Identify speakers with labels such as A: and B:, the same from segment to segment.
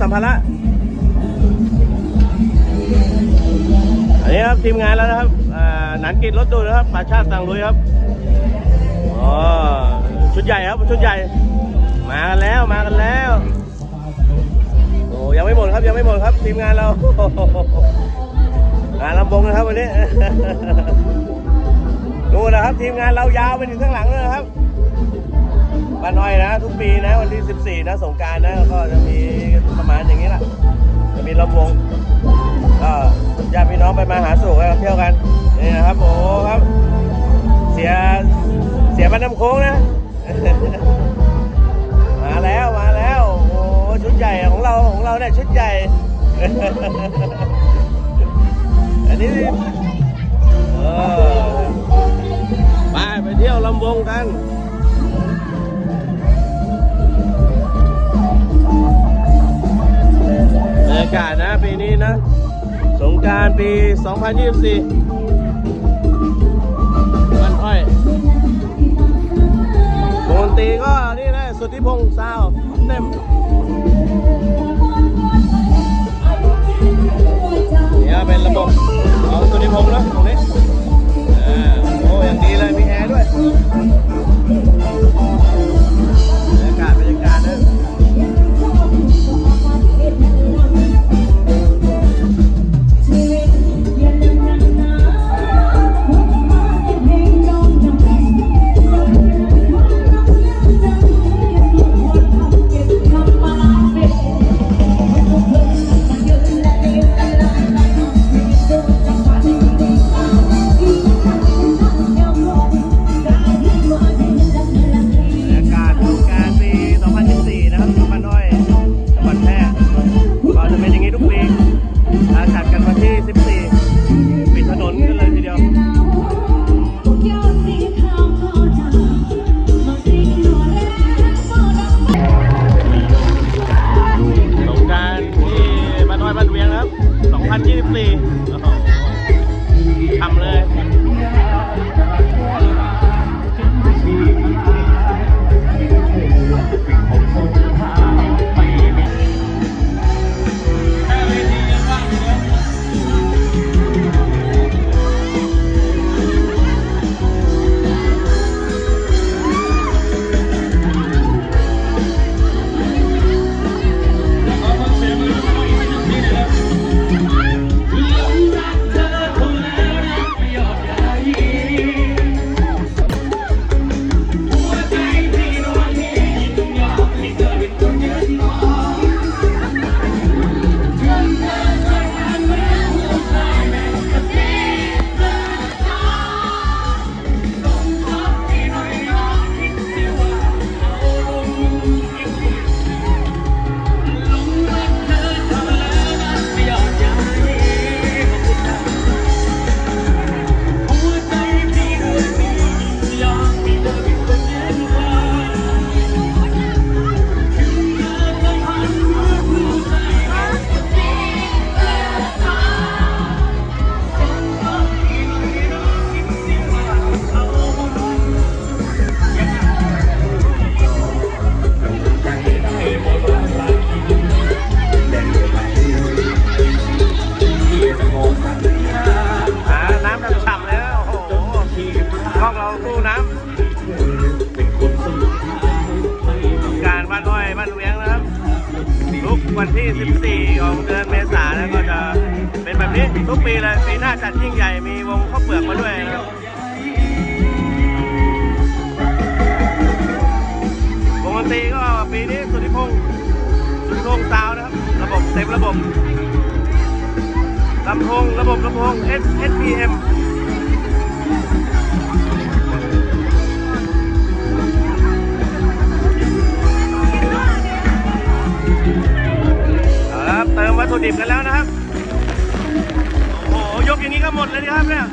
A: สัมภาระอันนี้ครับทีมงานแล้วนะครับหนันกิจรถดูนะครับป่าชาติสั่งลุยครับอ๋อชุดใหญ่ครับชุดใหญ่ มากันแล้วมากันแล้วโอ้ยังไม่หมดครับยังไม่หมดครับ ทีมงานเรางานลำบงนะครับวันนี้ดูนะครับทีมงานเรายาวไปถึงข้างหลังเลยนะครับ บ้านน้อยนะ ทุกปีนะ วันที่ 14 นะสงการนะก็จะมีประมาณอย่างนี้แหละจะมีลำวงก็ญาติพี่น้องไปมาหาสู่กันเที่ยวกันนี่นะครับโอ้ครับ เสียเสียบ้านน้ำโค้งนะ มาแล้วมาแล้วโอ้ชุดใหญ่ของเราของเราเนี่ยชุดใหญ่ อันนี้เออไปไปเที่ยวลำวงกันากาศนะปีนี้นะ สงการปี 2024วันอ้อยวงดนตีก็นี่นะสุทธิพงษ์ซาวด์เต็มนี่เป็นระบบของสุทธิพงษ์นะตรงนี้อ่าโอ้ย่างดีเลยมีแอร์ด้วย กันวันที่ 14 ปิดถนนกันเลยทีเดียว สงกรารที่บ้านน้อยบ้านเวียงนะครับ 2024 วันที่ 14 ของเดือนเมษาแล้วก็จะเป็นแบบนี้ทุกปีเลยปีหน้าจัดยิ่งใหญ่มีวงข้าวเปลือกมาด้วยนะครับวงดนตรีก็ปีนี้สุทธิพงษ์สุทธิพงษ์ซาวนะครับ ระบบเต็มระบบลำโพงระบบลำโพง S SPM ดิบกันแล้วนะครับ โอ้โห ยกอย่างนี้ก็หมดเลยนะครับเนี่ย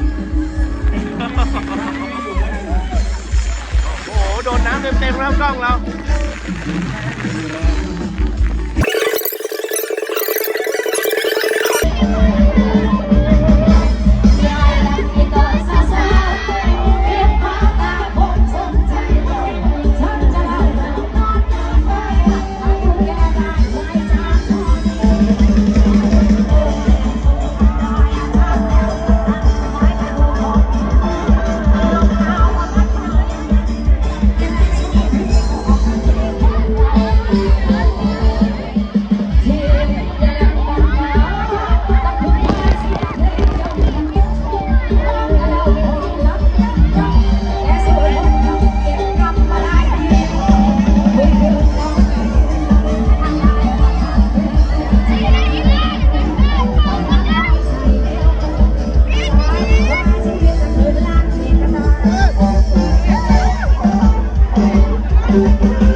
A: โอ้โห โดนน้ำเต็มๆแล้วกล้องเรา Thank you.